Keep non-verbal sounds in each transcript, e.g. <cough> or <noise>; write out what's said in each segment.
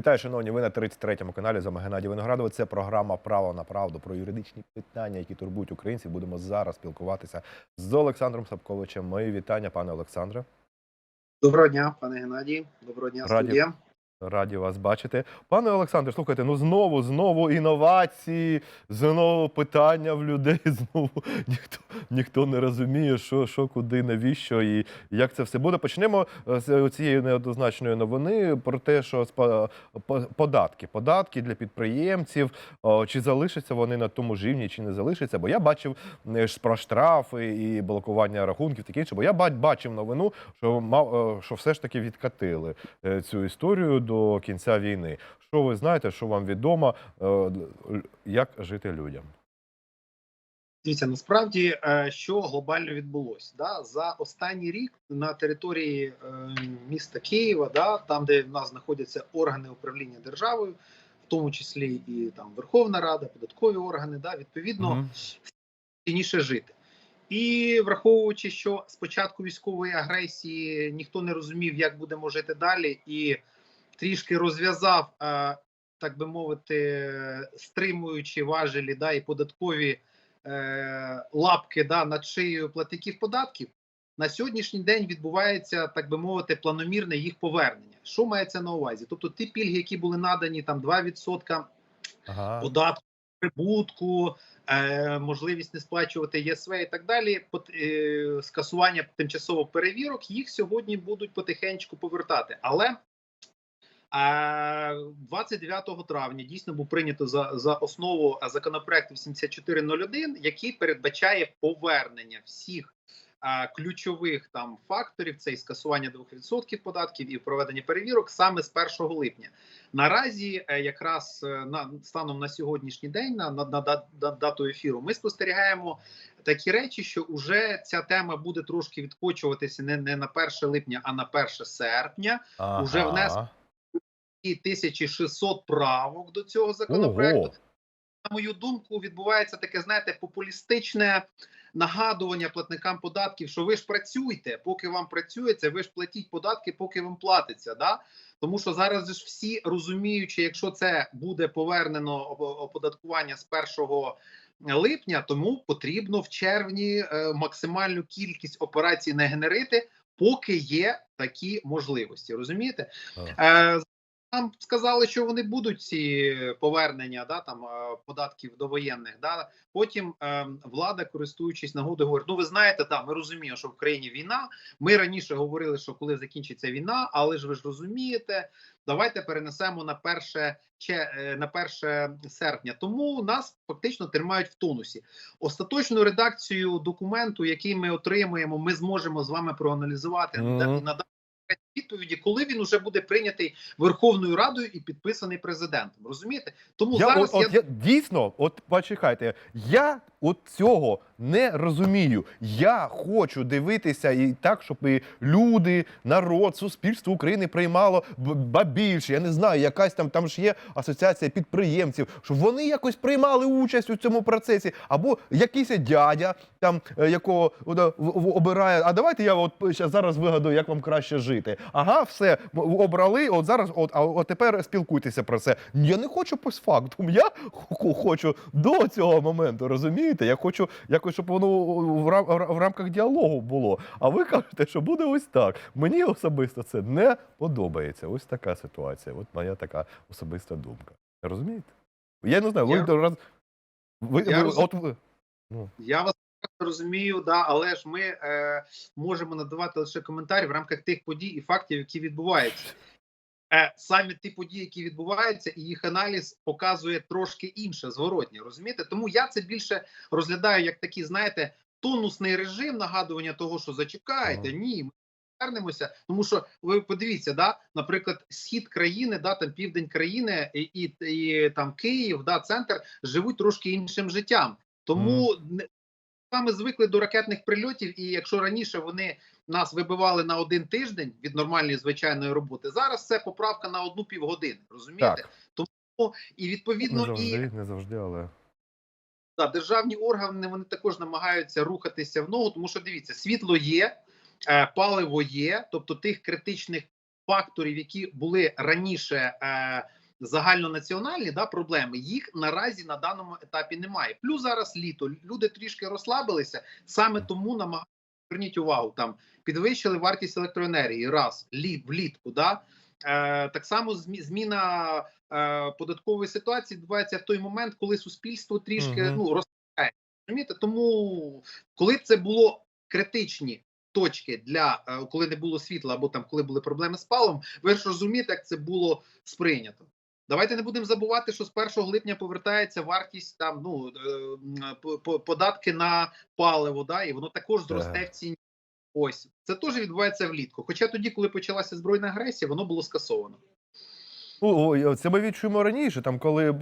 Вітаю, шановні. Ви на 33-му каналі. З вами Геннадій Виноградова. Це програма Право на правду про юридичні питання, які турбують українців. Будемо зараз спілкуватися з Олександром Сапковичем. Мої вітання, пане Олександре. Доброго дня, пане Геннадій. Доброго дня, студія. Раді вас бачити. Пане Олександре, слухайте, ну знову, знову інновації, знову питання в людей. <laughs> Знову ніхто, ніхто не розуміє, що, що, куди, навіщо і як це все буде. Почнемо е, з цієї неоднозначної новини про те, що податки, податки для підприємців, чи залишаться вони на тому рівні, чи не залишаться. Бо я бачив е, про штрафи і блокування рахунків, таке інше. Бо я бачив новину, що мав, е, що все ж таки відкатили цю історію до кінця війни. Що ви знаєте, що вам відомо, е, як жити людям? Дивіться, насправді, е, що глобально відбулося да? за останній рік на території е, міста Києва, да, там, де в нас знаходяться органи управління державою, в тому числі і там Верховна Рада, податкові органи, да, відповідно, цінніше жити. І враховуючи, що з початку військової агресії ніхто не розумів, як будемо жити далі, і трішки розв'язав, е, так би мовити, стримуючи важелі да, і податкові е, лапки да, над шиєю платників податків, на сьогоднішній день відбувається, так би мовити, планомірне їх повернення. Що мається на увазі? Тобто ті пільги, які були надані там 2% Ага. податку прибутку, е, можливість не сплачувати єСВ і так далі. пот- е, скасування тимчасових перевірок їх сьогодні будуть потихеньку повертати. Але 29 травня дійсно був прийнято за, за основу законопроекту 7401, який передбачає повернення всіх. е, Ключових там факторів це і скасування 2% податків і проведення перевірок саме з 1 липня. Наразі, е, якраз е, на станом на сьогоднішній день, на, на, на, на дату ефіру, ми спостерігаємо такі речі, що вже ця тема буде трошки відкочуватися не, не на 1 липня, а на 1 серпня. Ага. уже внес- 1600 правок до цього законопроекту. Ого. На мою думку, відбувається таке, знаєте, популістичне нагадування платникам податків, що ви ж працюйте, поки вам працюється, ви ж платіть податки, поки вам платиться. Да? Тому що зараз ж всі розуміючи, якщо це буде повернено оподаткування з 1 липня, тому потрібно в червні е, максимальну кількість операцій не генерити, поки є такі можливості. Розумієте? Е, нам сказали, що вони будуть ці повернення да, там, е, податків довоєнних. Да. Потім е, влада, користуючись нагодою, говорить: ну ви знаєте, да, ми розуміємо, що в країні війна. Ми раніше говорили, що коли закінчиться війна, але ж ви ж розумієте, давайте перенесемо на перше че, е, на 1 серпня. Тому нас фактично тримають в тонусі. Остаточну редакцію документу, який ми отримуємо, ми зможемо з вами проаналізувати і надати відповіді, коли він уже буде прийнятий Верховною Радою і підписаний президентом. Розумієте? Тому Я, зараз от, от, я я дійсно, от почекайте, я от цього не розумію. Я хочу дивитися і так, щоб і люди, народ, суспільство України приймало ба більше. Я не знаю, якась там там ж є асоціація підприємців, щоб вони якось приймали участь у цьому процесі, або якийсь дядя, там е, якого обирає. А давайте я от зараз вигадую, як вам краще жити. Ага, все обрали. От зараз, от а от тепер спілкуйтеся про це. Я не хочу постфактум. Я хо- хочу до цього моменту. Розумієте? Я хочу якось, щоб воно в рам- в рамках діалогу було. А ви кажете, що буде ось так. Мені особисто це не подобається. Ось така ситуація. От моя така особиста думка. Розумієте? Я не знаю, ви Я- раз. Ви, Я ви, розум- от ви. я вас розумію, да, але ж ми е, можемо надавати лише коментарі в рамках тих подій і фактів, які відбуваються. Е, самі ті події, які відбуваються, і їх аналіз показує трошки інше зворотнє. Розумієте? Тому я це більше розглядаю як такий, знаєте, тонусний режим нагадування того, що зачекайте, Ага. ні, ми повернемося. Тому що ви подивіться, да, наприклад, схід країни, да, там південь країни і, і, і там Київ, да, центр живуть трошки іншим життям. Тому не ми звикли до ракетних прильотів, і якщо раніше вони нас вибивали на один тиждень від нормальної звичайної роботи, зараз це поправка на одну півгодини. Розумієте? Так. Тому і Не відповідно і не завжди, але. да, державні органи вони також намагаються рухатися в ногу, тому що дивіться, світло є, е, паливо є, тобто тих критичних факторів, які були раніше е, загальнонаціональні да, проблеми, їх наразі на даному етапі немає. Плюс зараз літо люди трішки розслабилися, саме тому намагаються зверніть увагу там підвищили вартість електроенергії раз літ влітку. Да? Е, так само зміна е, податкової ситуації відбувається в той момент, коли суспільство трішки Мгм. ну. Розумієте? Тому коли це було критичні точки для е, коли не було світла, або там коли були проблеми з паливом, ви ж розумієте, як це було сприйнято. Давайте не будемо забувати, що з 1 липня повертається вартість там ну е, податки на паливо, да, і воно також зросте в ціні. Ось це теж відбувається влітку. Хоча тоді, коли почалася збройна агресія, воно було скасовано. Ну, це ми відчуємо раніше, там, коли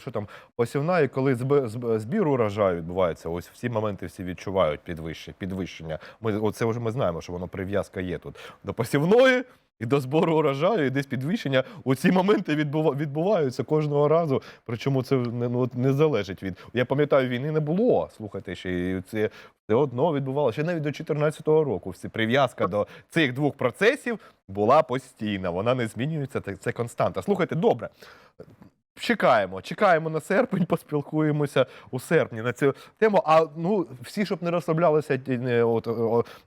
що там, посівна і коли зб- зб- збір урожаю відбувається, ось всі моменти всі відчувають підвищення. підвищення. Ми, оце вже ми знаємо, що воно прив'язка є тут. До посівної і до збору урожаю, і десь підвищення. Оці моменти відбува- відбуваються кожного разу. Причому це не, ну, не залежить від. Я пам'ятаю, війни не було. Слухайте, ще і це все одно відбувалося. Ще навіть до 2014 року. Всі прив'язка до цих двох процесів була постійна. Вона не змінюється. Це, константа. Слухайте, добре. Чекаємо, чекаємо на серпень, поспілкуємося у серпні на цю тему. А ну всі, щоб не розслаблялися ті, не, от,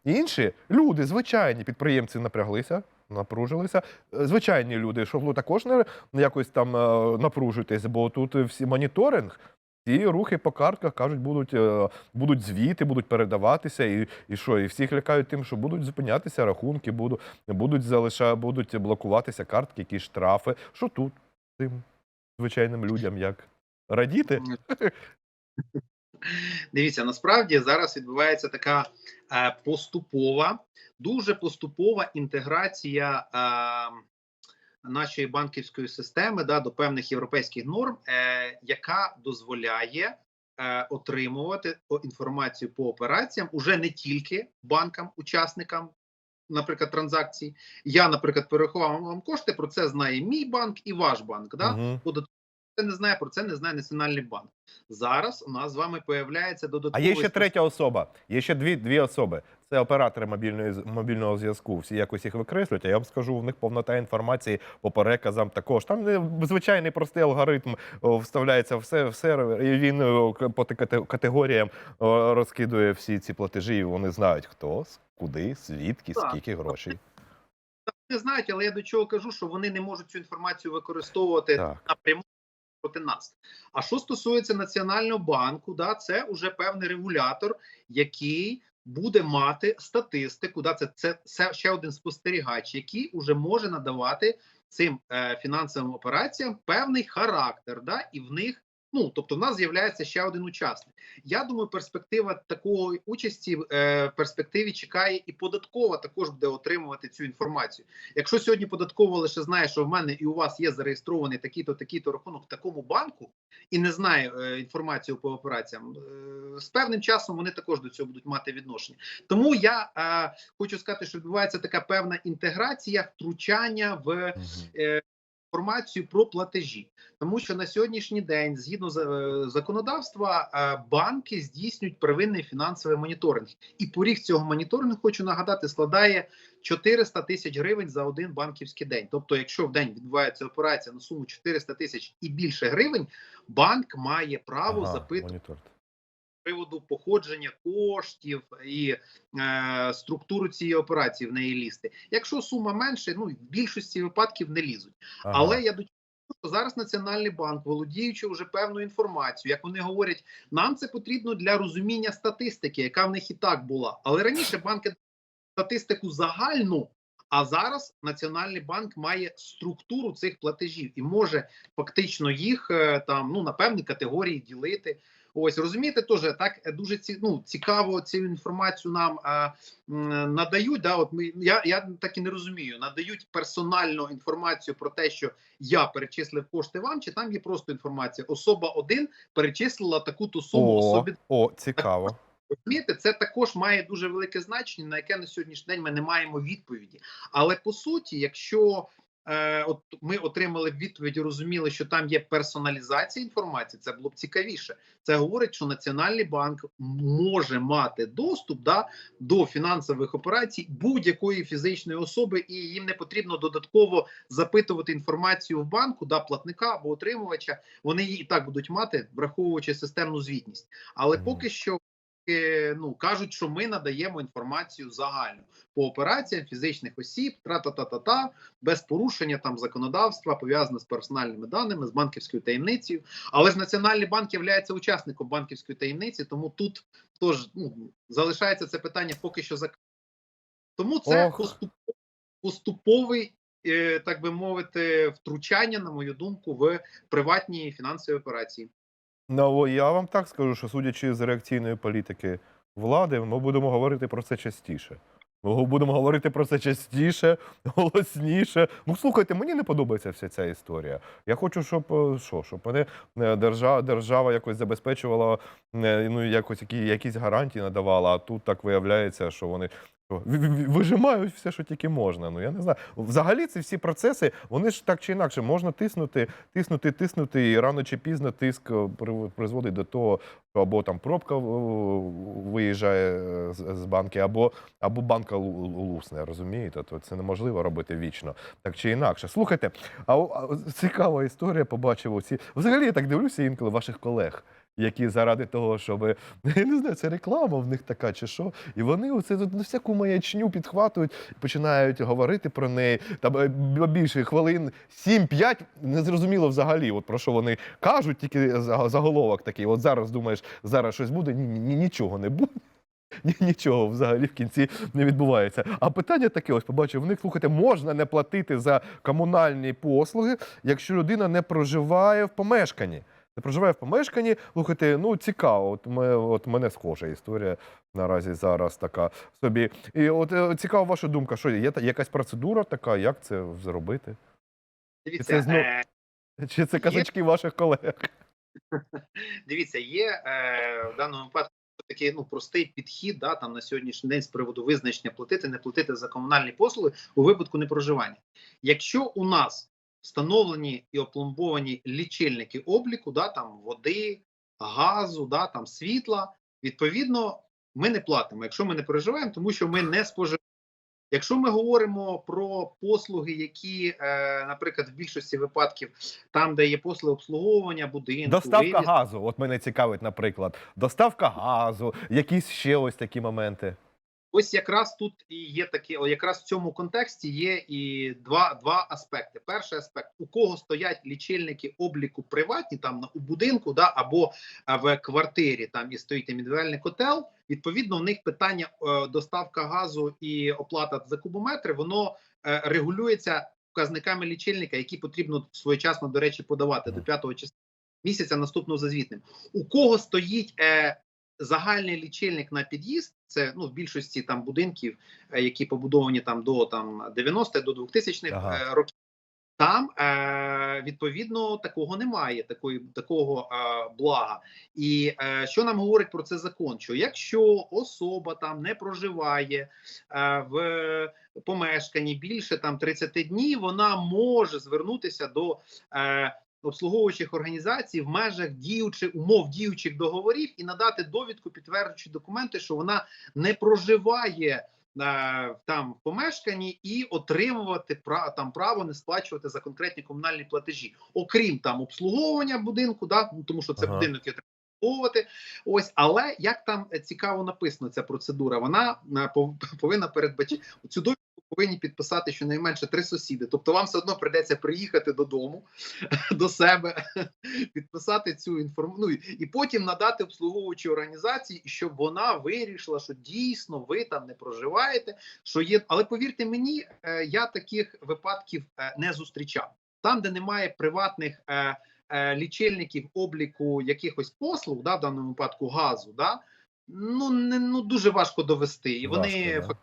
інші люди, звичайні підприємці напряглися, напружилися. Звичайні люди, ви також не якось там е, напружуйтесь, бо тут всі моніторинг. Ці рухи по картках кажуть, будуть, е, будуть звіти, будуть передаватися, і, і що, і всіх лякають тим, що будуть зупинятися рахунки, будуть, будуть залиша, будуть блокуватися картки, якісь штрафи. Що тут цим звичайним людям як радіти? <laughs> Дивіться, насправді зараз відбувається така е, поступова, дуже поступова інтеграція е, нашої банківської системи да, до певних європейських норм, е, яка дозволяє е, отримувати інформацію по операціям уже не тільки банкам, учасникам. Наприклад, транзакцій. Я, наприклад, перерахував вам кошти. Про це знає мій банк і ваш банк. Да? Це не знає про це, не знає Національний банк. Зараз у нас з вами появляється А додатковий є ще третя особа. Є ще дві, дві особи. Це оператори мобільної мобільного зв'язку. Всі якось їх викреслюють. А я вам скажу, в них повнота інформації по переказам також. Там звичайний простий алгоритм вставляється все в сервер, і він по категоріям розкидує всі ці платежі. і Вони знають хто, куди, звідки, скільки грошей. не знають, але я до чого кажу, що вони не можуть цю інформацію використовувати Так. напряму проти нас. А що стосується Національного банку, да, це вже певний регулятор, який буде мати статистику. Да, це, це, це ще один спостерігач, який уже може надавати цим е, фінансовим операціям певний характер, да, і в них. Ну, тобто, в нас з'являється ще один учасник. Я думаю, перспектива такої участі е, в перспективі чекає і податкова також буде отримувати цю інформацію. Якщо сьогодні податкова лише знає, що в мене і у вас є зареєстрований такий-то такий-то рахунок в такому банку, і не знає е, інформацію по операціям, е, з певним часом вони також до цього будуть мати відношення. Тому я е, хочу сказати, що відбувається така певна інтеграція, втручання в е, інформацію про платежі, тому що на сьогоднішній день, згідно з е, законодавства, е, банки здійснюють первинний фінансовий моніторинг, і поріг цього моніторингу, хочу нагадати, складає 400 тисяч гривень за один банківський день. Тобто, якщо в день відбувається операція на суму 400 тисяч і більше гривень, банк має право Ага, запитувати. Приводу походження коштів і е, структуру цієї операції в неї лізти. Якщо сума менше, ну в більшості випадків не лізуть. Ага. Але я до що зараз Національний банк, володіючи вже певною інформацією, як вони говорять, нам це потрібно для розуміння статистики, яка в них і так була. Але раніше банки статистику загальну. А зараз Національний банк має структуру цих платежів і може фактично їх е, там ну на певні категорії ділити. Ось розумієте, теж так е, дуже ці, ну, цікаво цю інформацію нам е, м, надають. Да, от ми я, я так і не розумію, надають персональну інформацію про те, що я перечислив кошти вам, чи там є просто інформація. Особа один перечислила таку ту суму О, особі. о, цікаво. Розумієте, це також має дуже велике значення, на яке на сьогоднішній день ми не маємо відповіді. Але по суті, якщо е, от ми отримали відповідь, і розуміли, що там є персоналізація інформації. Це було б цікавіше. Це говорить, що Національний банк може мати доступ да, до фінансових операцій будь-якої фізичної особи, і їм не потрібно додатково запитувати інформацію в банку, да, платника або отримувача. Вони її і так будуть мати, враховуючи системну звітність. Але поки що. Е, Ну кажуть, що ми надаємо інформацію загальну по операціям фізичних осіб, тра-та-та-та-та, без порушення там законодавства пов'язане з персональними даними, з банківською таємницею. Але ж Національний банк є учасником банківської таємниці, тому тут теж ну, залишається це питання поки що за тому це Ох. поступ, поступовий, е, так би мовити, втручання, на мою думку, в приватні фінансові операції. Ну, я вам так скажу, що судячи з реакційної політики влади, ми будемо говорити про це частіше. Ми будемо говорити про це частіше, <laughs> голосніше. Ну, слухайте, мені не подобається вся ця історія. Я хочу, щоб е, що, щоб мене е, держава, держава якось забезпечувала, е, ну якось які, якісь гарантії надавала. А тут так виявляється, що вони вижимають все, що тільки можна. Ну я не знаю. Взагалі, ці всі процеси, вони ж так чи інакше можна тиснути, тиснути, тиснути, і рано чи пізно тиск е, призводить до того, що або там пробка виїжджає з, банки, або, або банка лу- лу- лусне, розумієте? То це неможливо робити вічно, так чи інакше. Слухайте, а, цікава історія, побачив оці. Взагалі я так дивлюся інколи ваших колег. Які заради того, щоб <laughs> я не знаю, це реклама в них така чи що, і вони оце тут всяку маячню підхватують починають говорити про неї. Там е, більше хвилин 7-5, незрозуміло взагалі, от про що вони кажуть, тільки заголовок такий. От зараз думаєш, зараз щось буде, ні, ні, нічого не буде. <laughs> Нічого взагалі в кінці не відбувається. А питання таке: ось побачив, в них слухайте, можна не платити за комунальні послуги, якщо людина не проживає в помешканні. Не проживає в помешканні, слухайте, ну цікаво. От ми, от мене схожа історія наразі зараз така собі. І от е, цікава ваша думка, що є якась процедура така, як це зробити? Дивіться, це знов- е, Чи це казачки ваших колег? <laughs> Дивіться, є е, в даному випадку такий ну простий підхід, да там на сьогоднішній день з приводу визначення платити, не платити за комунальні послуги у випадку непроживання. Якщо у нас встановлені і опломбовані лічильники обліку, да там води, газу, да там світла, відповідно, ми не платимо, якщо ми не проживаємо, тому що ми не споживаємо. Якщо ми говоримо про послуги, які, е, наприклад, в більшості випадків, там, де є послуги обслуговування, будинку, Доставка вивіз, газу. От мене цікавить, наприклад, доставка газу, якісь ще ось такі моменти. Ось якраз тут і є такі, о, якраз в цьому контексті є і два, два аспекти. Перший аспект: у кого стоять лічильники обліку приватні, там у будинку, да, або в квартирі там і стоїть індивідуальний котел. Відповідно, в них питання е, доставка газу і оплата за кубометри, воно е, регулюється показниками лічильника, які потрібно своєчасно, до речі, подавати до 5 числа місяця наступного за звітним. У кого стоїть е, загальний лічильник на під'їзд, це ну в більшості там будинків, е, які побудовані там до там 90-х, до 2000-х Ага. е, років. Там е, відповідно такого немає, такої такого е, блага. І е, що нам говорить про це закон? Що якщо особа там не проживає е, в помешканні більше там 30 днів, вона може звернутися до е, обслуговуючих організацій в межах діючих умов діючих договорів і надати довідку, підтверджуючи документи, що вона не проживає е, там в помешканні і отримувати пра, там право не сплачувати за конкретні комунальні платежі, окрім там обслуговування будинку, да ну, тому що це Ага. будинок треба обслуговувати. Ось, але як там е, цікаво написано ця процедура, вона е, пов- повинна передбачити цю довідку. Повинні підписати щонайменше три сусіди. Тобто вам все одно прийдеться приїхати додому <laughs> до себе, <laughs> підписати цю інформацію, ну, і- потім надати обслуговуючій організації, щоб вона вирішила, що дійсно ви там не проживаєте. Що є, але повірте мені, е, я таких випадків е, не зустрічав. Там, де немає приватних е, лічильників обліку якихось послуг, да, в даному випадку газу, да, ну не ну дуже важко довести, і вони Важко, да.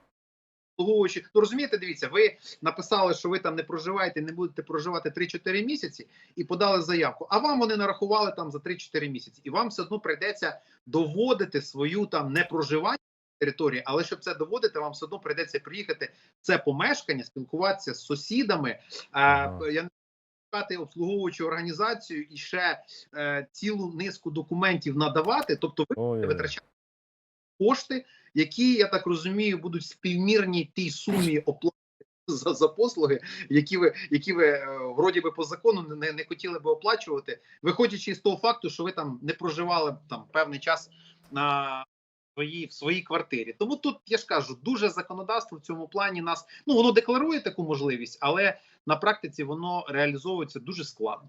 Обслуговуючи. Ну розумієте, дивіться, ви написали, що ви там не проживаєте, не будете проживати 3-4 місяці, і подали заявку. А вам вони нарахували там за 3-4 місяці, і вам все одно прийдеться доводити свою там непроживання території, але щоб це доводити, вам все одно прийдеться приїхати в це помешкання, спілкуватися з сусідами. Ага. Е, я не шукати обслуговуючу організацію і ще е, цілу низку документів надавати. Тобто, ви Ой, витрачати кошти, які я так розумію, будуть співмірні тій сумі оплати за, за послуги, які ви які ви е, вроді би по закону не, не хотіли би оплачувати, виходячи з того факту, що ви там не проживали там певний час на своїй в своїй квартирі. Тому тут я ж кажу, дуже законодавство в цьому плані нас ну воно декларує таку можливість, але на практиці воно реалізовується дуже складно.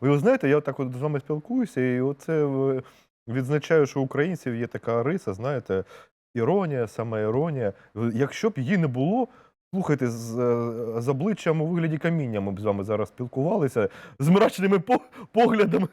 Ви знаєте, я так от з вами спілкуюся, і оце відзначаю, що у українців є така риса, знаєте, іронія, сама іронія. Якщо б її не було, слухайте, з, е, з обличчям у вигляді каміння ми б з вами зараз спілкувалися, з мрачними по- поглядами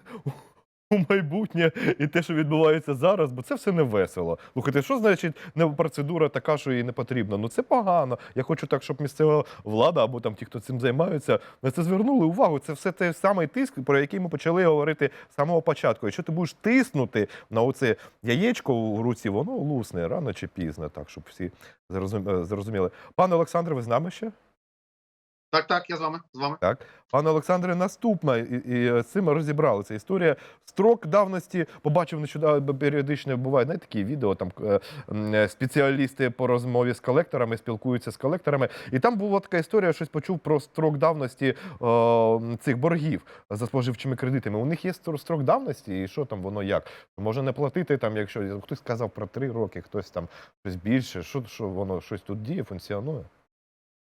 майбутнє і те, що відбувається зараз, бо це все не весело. Слухайте, що значить процедура така, що їй не потрібна? Ну це погано. Я хочу так, щоб місцева влада або там ті, хто цим займаються, на це звернули увагу. Це все той самий тиск, про який ми почали говорити з самого початку. Якщо ти будеш тиснути на оце яєчко у руці, воно лусне рано чи пізно, так щоб всі е, зрозуміли. Пане Олександре, ви з нами ще? Так, так, я з вами з вами. Пане Олександре, наступна, і, і з цим розібралися. Історія строк давності. Побачив нещодавно періодично бувають знаєте, такі відео. Там е, е, спеціалісти по розмові з колекторами спілкуються з колекторами. І там була така історія, щось почув про строк давності е, цих боргів за споживчими кредитами. У них є стро- строк давності, і що там воно як? Може не платити там, якщо хтось сказав про три роки, хтось там щось більше. Що, що воно щось тут діє, функціонує?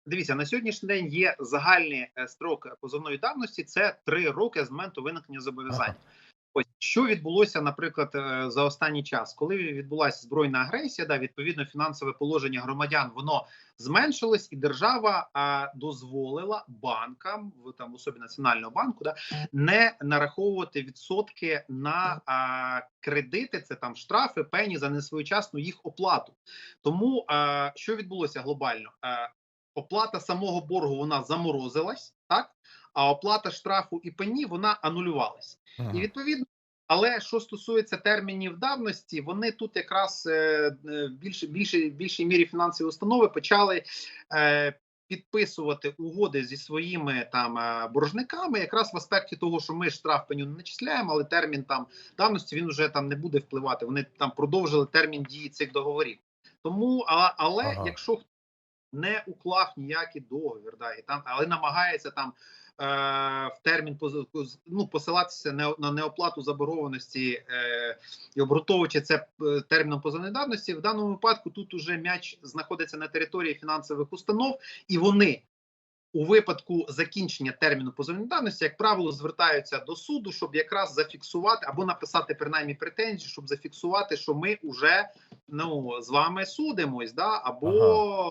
Дивіться, на сьогоднішній день є загальний е, строк позовної давності. Це три роки з моменту виникнення зобов'язань. Ось що відбулося, наприклад, е, за останній час, коли відбулася збройна агресія, да, відповідно фінансове положення громадян воно зменшилось, і держава а, дозволила банкам, в там особі національного банку, да, не нараховувати відсотки на а, кредити. Це там штрафи, пені за несвоєчасну їх оплату. Тому а, що відбулося глобально? А, оплата самого боргу вона заморозилась, так а оплата штрафу і пені вона анулювалась. І відповідно, але що стосується термінів давності, вони тут якраз е, е, більше більше більшій мірі фінансові установи почали е, підписувати угоди зі своїми там е, боржниками, якраз в аспекті того, що ми штраф пеню не начисляємо, але термін там давності він вже там не буде впливати. Вони там продовжили термін дії цих договорів. Тому, а, але Ага. якщо хто не уклав ніякий договір, да, і там, але намагається там е, в термін ну, посилатися не, на неоплату заборгованості е, і обґрунтовуючи це е, терміном позовної в даному випадку тут уже м'яч знаходиться на території фінансових установ, і вони у випадку закінчення терміну позовної давності, як правило, звертаються до суду, щоб якраз зафіксувати або написати принаймні претензію, щоб зафіксувати, що ми вже ну з вами судимось, да або.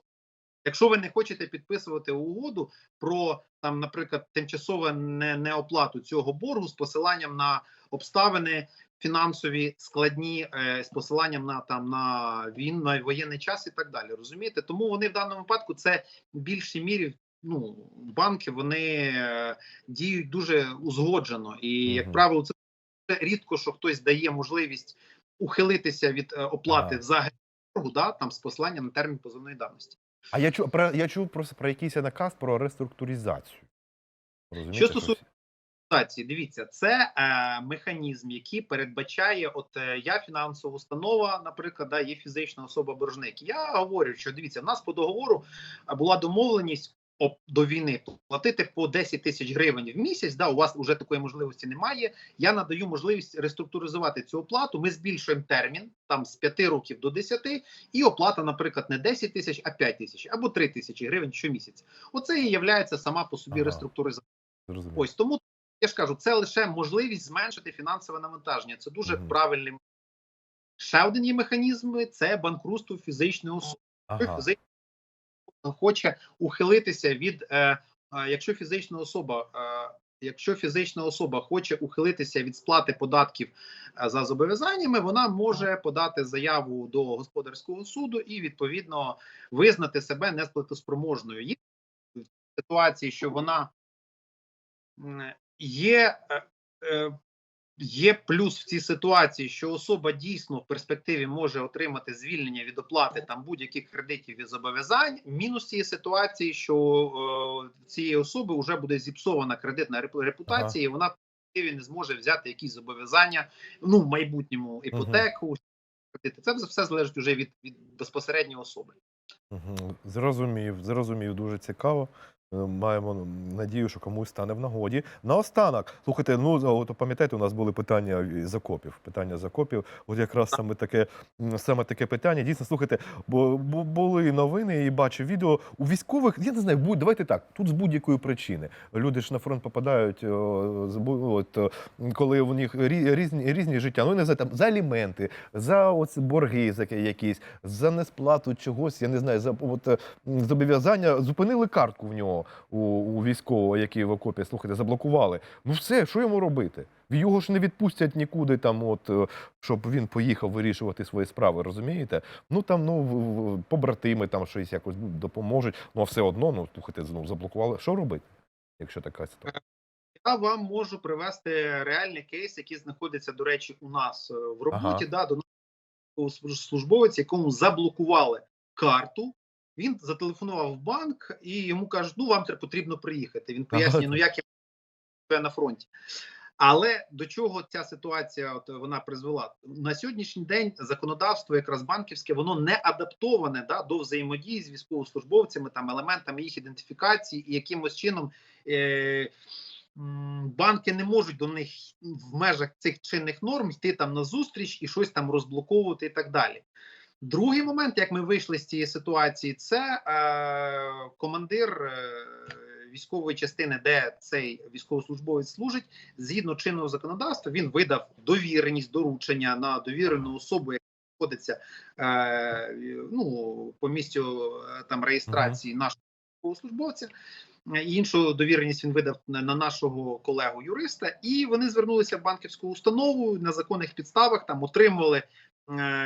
Якщо ви не хочете підписувати угоду про там, наприклад, тимчасове не, неоплату цього боргу з посиланням на обставини фінансові складні, е, з посиланням на там на він на воєнний час і так далі, розумієте? Тому вони в даному випадку це в більшій мірі. Ну, банки вони е, діють дуже узгоджено, і як правило, це рідко, що хтось дає можливість ухилитися від е, оплати Ага. взагалі боргу, да, там з посиланням на термін позовної давності. А я чув про я чув про, про якийсь наказ про реструктуризацію. Розумієте, Що стосується реструктуризації, дивіться, це е, механізм, який передбачає, от е, я фінансова установа, наприклад, да, є фізична особа боржник. Я говорю, що дивіться, в нас по договору е, була домовленість до війни платити по 10 тисяч гривень в місяць. Да, у вас вже такої можливості немає. Я надаю можливість реструктуризувати цю оплату. Ми збільшуємо термін там з 5 років до 10, і оплата, наприклад, не 10 тисяч, а 5 тисяч або 3 тисячі гривень щомісяця. Оце і є сама по собі Ага. реструктуризація. Зрозуміло. Ось тому я ж кажу, це лише можливість зменшити фінансове навантаження. Це дуже Мгм. правильний. Ще один є механізм це банкрутство фізичної особи. Ага. Хоче ухилитися від, е, е, якщо фізична особа. Е, Якщо фізична особа хоче ухилитися від сплати податків за зобов'язаннями, вона може подати заяву до господарського суду і відповідно визнати себе несплатоспроможною. Є ситуації, що вона є Є плюс в цій ситуації, що особа дійсно в перспективі може отримати звільнення від оплати там будь-яких кредитів і зобов'язань. Мінус цієї ситуації, що е, цієї особи вже буде зіпсована кредитна репу- репутація, і вона в перспективі не зможе взяти якісь зобов'язання ну в майбутньому іпотеку. кредити. Це все залежить вже від, від безпосередньої особи. Мгм. Зрозумів, зрозумів, дуже цікаво. Е, Маємо надію, що комусь стане в нагоді. Наостанок, слухайте, ну от пам'ятаєте, у нас були питання закопів. Питання закопів. От якраз саме таке, саме таке питання. Дійсно, слухайте, бо, бо були новини і бачив відео у військових. Я не знаю, будь давайте так. Тут з будь-якої причини. Люди ж на фронт попадають, з от, коли у них рі- різні різні життя. Ну не знаю, там за аліменти, за оці борги за якісь, за несплату чогось. Я не знаю, за от зобов'язання. Зупинили картку в нього у, у військового, який в окопі. Слухайте, заблокували. Ну все, що йому робити? Його ж не відпустять нікуди, там, от е, щоб він поїхав вирішувати свої справи. Розумієте? Ну там ну побратими там щось якось ну, допоможуть. Ну а все одно, ну слухайте, ну заблокували. Що робити, якщо така ситуація? Я вам можу привести реальний кейс, який знаходиться, до речі, у нас е, в роботі. Да, до нас службовець, якому заблокували карту. Він зателефонував в банк і йому кажуть: ну вам треба потрібно приїхати. Він пояснює, ну як я на фронті. Але до чого ця ситуація от вона призвела на сьогоднішній день? Законодавство, якраз банківське, воно не адаптоване да, до взаємодії з військовослужбовцями, там елементами їх ідентифікації, і якимось чином е, банки не можуть до них в межах цих чинних норм йти там на зустріч і щось там розблоковувати і так далі. Другий момент, як ми вийшли з цієї ситуації, це е, командир е, військової частини, де цей військовослужбовець служить, згідно чинного законодавства, він видав довіреність доручення на довірену особу, яка знаходиться е, ну, по місцю е, там реєстрації нашого військовослужбовця. Е, Іншу довіреність він видав на на нашого колегу юриста, і вони звернулися в банківську установу на законних підставах. Там отримували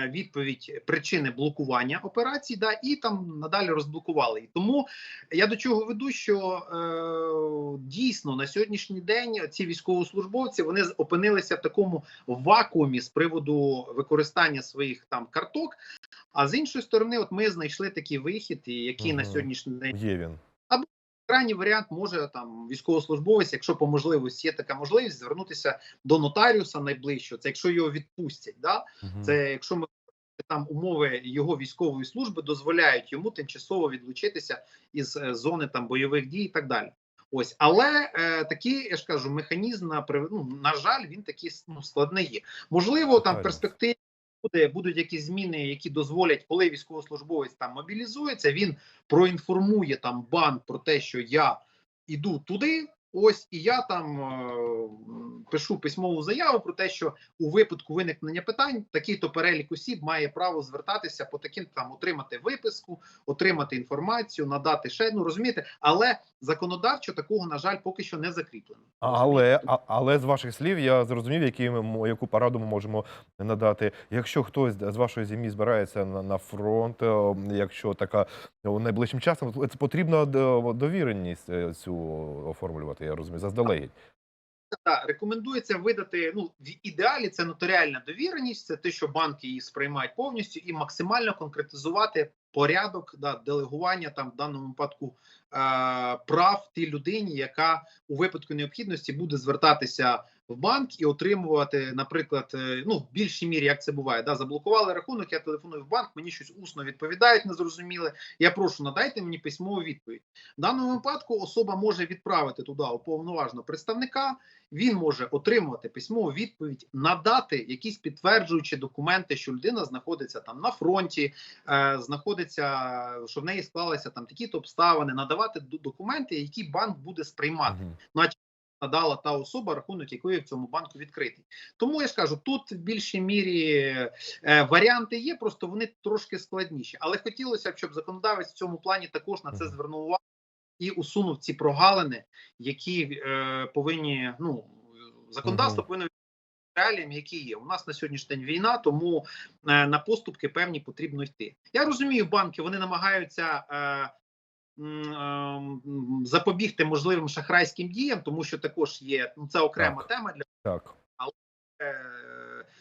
відповідь причини блокування операцій, да, і там надалі розблокували. І тому я до чого веду, що е, дійсно на сьогоднішній день ці військовослужбовці вони опинилися в такому вакуумі з приводу використання своїх там карток. А з іншої сторони, от ми знайшли такий вихід, який на сьогоднішній день Є він. Крайній варіант може там військовослужбовець, якщо по можливості є така можливість, звернутися до нотаріуса найближчого. Це якщо його відпустять. Да? Мгм. Це якщо ми там умови його військової служби дозволяють йому тимчасово відлучитися із е, зони там бойових дій і так далі. Ось, але е, такий, я ж кажу, механізм на ну, на жаль, він такий ну, складний є. Можливо, там в перспективі буде будуть якісь зміни, які дозволять, коли військовослужбовець там мобілізується, він проінформує там банк про те, що я іду туди. Ось і я там е, пишу письмову заяву про те, що у випадку виникнення питань такий-то перелік осіб має право звертатися по таким там отримати виписку, отримати інформацію, надати ще ну розумієте, але законодавчо такого на жаль поки що не закріплено. Але, а- але з ваших слів я зрозумів, які ми, яку пораду ми можемо надати. Якщо хтось з вашої сім'ї збирається на, на фронт, е, якщо така е, найближчим часом, це потрібно до- довіреність е, цю оформлювати, я розумію, заздалегідь. Так, рекомендується видати ну в ідеалі це нотаріальна довіреність, це те, що банки її сприймають повністю, і максимально конкретизувати порядок да, делегування там в даному випадку е, прав тій людині, яка у випадку необхідності буде звертатися в банк і отримувати, наприклад, е, ну в більшій мірі, як це буває, да, заблокували рахунок. Я телефоную в банк, мені щось усно відповідають, незрозуміле. Я прошу надайте мені письмову відповідь. В даному випадку особа може відправити туди уповноваженого представника. Він може отримувати письмову відповідь, надати якісь підтверджуючі документи, що людина знаходиться там на фронті, е, знаходиться, що в неї склалися там такі-то обставини, надавати документи, які банк буде сприймати Мгм. Надала та особа, рахунок якої в цьому банку відкритий. Тому я ж кажу, тут в більшій мірі е, варіанти є, просто вони трошки складніші. Але хотілося б, щоб законодавець в цьому плані також на це звернув увагу і усунув ці прогалини, які е, повинні ну законодавство повинно реаліям, які є. У нас на сьогоднішній день війна, тому е, на поступки певні потрібно йти. Я розумію, банки вони намагаються. Е, запобігти можливим шахрайським діям, тому що також є ну це окрема Так. тема для Так. е,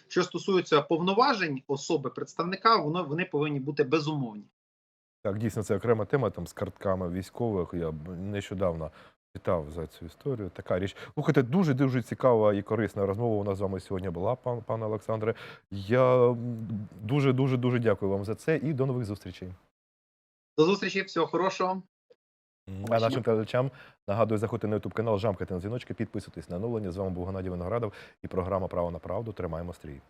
що стосується повноважень особи представника, воно вони повинні бути безумовні. Так, дійсно, це окрема тема там з картками військових. Я нещодавно читав за цю історію. Така річ. Слухайте, дуже дуже цікава і корисна розмова. У нас з вами сьогодні була, пан пане Олександре. Я дуже дуже дуже дякую вам за це і до нових зустрічей. До зустрічі, всього хорошого. А нашим глядачам нагадую, заходьте на YouTube канал, жамкайте на дзвіночки, підписуйтесь на оновлення. З вами був Геннадій Виноградов і програма Право на правду. Тримаємо стрій.